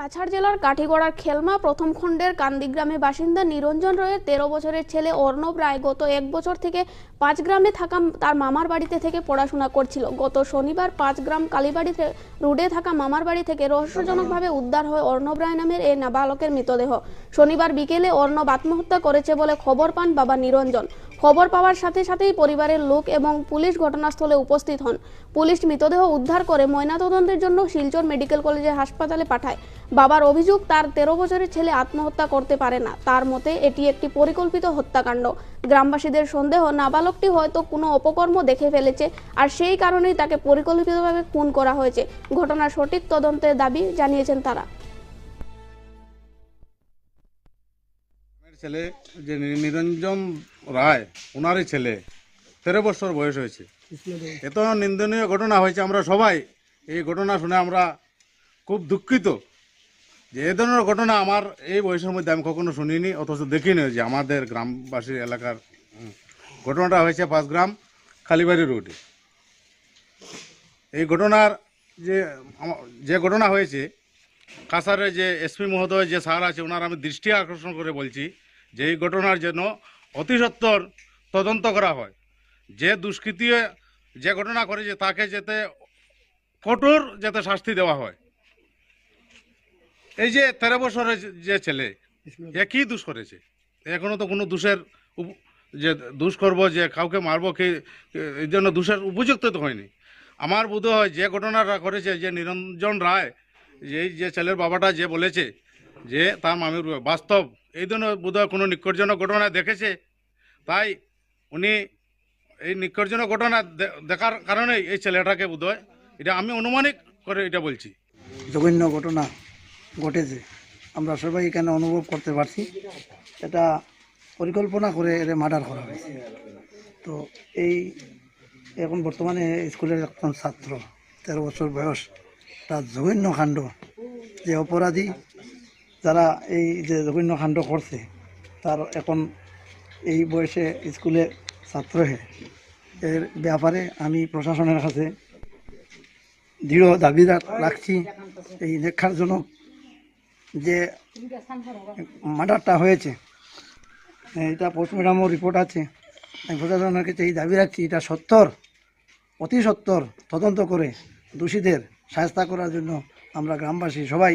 কাছাড় জেলার কাঠিগড়ার খেলমা প্রথম খণ্ডের কান্দিগ্রামে বাসিন্দা নিরঞ্জন রয়ের তেরো বছরের ছেলে অর্ণব রায় গত এক বছর থেকে পাঁচ গ্রামে থাকা তার মামার বাড়িতে থেকে পড়াশোনা করছিল। গত শনিবার পাঁচ গ্রাম কালীবাড়ি রোডে থাকা মামার বাড়ি থেকে রহস্যজনকভাবে উদ্ধার হয় অর্ণব রায় নামের এই নাবালকের মৃতদেহ। শনিবার বিকেলে অর্ণব আত্মহত্যা করেছে বলে খবর পান বাবা নিরঞ্জন। খবর পাওয়ার সাথে সাথেই পরিবারের লোক এবং পুলিশ ঘটনাস্থলে উপস্থিত হন। পুলিশ মৃতদেহ উদ্ধার করে ময়নাতদন্তের জন্য শিলচর মেডিকেল কলেজের হাসপাতালে পাঠায়। বাবার অভিযোগ, তার তেরো বছরের ছেলে আত্মহত্যা করতে পারে না। তার মতে, এটি একটি পরিকল্পিত হত্যাকাণ্ড। গ্রামবাসীদের সন্দেহ, নাবালকটি হয়তো কোনো অপকর্ম দেখে ফেলেছে আর সেই কারণেই তাকে পরিকল্পিতভাবে খুন করা হয়েছে। ঘটনার সঠিক তদন্তের দাবি জানিয়েছেন তারা। ছেলে যে নিরঞ্জন রায়, ওনারই ছেলে, তেরো বছর বয়স হয়েছে। এত নিন্দনীয় ঘটনা হয়েছে, আমরা সবাই এই ঘটনা শুনে আমরা খুব দুঃখিত। যে এ ধরনের ঘটনা আমার এই বয়সের মধ্যে আমি কখনো শুনিনি, অথচ দেখিনি যে আমাদের গ্রামবাসীর এলাকার ঘটনাটা হয়েছে পাঁচ গ্রাম কালীবাড়ি রোডে। এই ঘটনার যে যে ঘটনা হয়েছে কাসারে যে এসপি মহোদয় যে স্যার আছে, ওনার আমি দৃষ্টি আকর্ষণ করে বলছি যে এই ঘটনার জন্য অতি সত্বর তদন্ত করা হয়। যে দুষ্কৃতী যে ঘটনা করেছে, তাকে যেতে কঠোর যাতে শাস্তি দেওয়া হয়। এই যে তেরো বছরের যে- ছেলে, এ কি দোষ করেছে? এখনও তো কোনো দোষের যে দোষ করব, যে কাউকে মারবো, কি এই জন্য দোষের উপযুক্ত তো হয়নি। আমার বোধ হয় যে ঘটনাটা করেছে, যে নিরঞ্জন রায়, যে যে ছেলের বাবাটা যে বলেছে, যে তার মামির বাস্তব, এই ধরনের বোধহয় কোনো নিকটজনক ঘটনা দেখেছে। তাই উনি এই নিকটজনক ঘটনা দেখার কারণেই এই ছেলেটাকে বোধহয়, এটা আমি অনুমানিক করে এটা বলছি। জঘন্য ঘটনা। ঘটেছে। আমরা সবাই এখানে অনুভব করতে পারছি। এটা পরিকল্পনা করে এর মার্ডার করা হয়েছে। তো এই এখন বর্তমানে স্কুলের একজন ছাত্র, তেরো বছর বয়স, তার জঘন্য কাণ্ড, যে অপরাধী যারা এই যে জঘন্য কাণ্ড করছে, তার এখন এই বয়সে স্কুলে ছাত্র হয়ে এর ব্যাপারে আমি প্রশাসনের কাছে দৃঢ় দাবি রাখছি। এই নেক্ষারজনক যে মার্ডারটা হয়েছে। এটা পোস্টমর্টমও রিপোর্ট আছে। আমি প্রশাসনের কাছে এই দাবি রাখছি, এটা সত্তর, অতি সত্তর তদন্ত করে দোষীদের সাহায্য করার জন্য আমরা গ্রামবাসী সবাই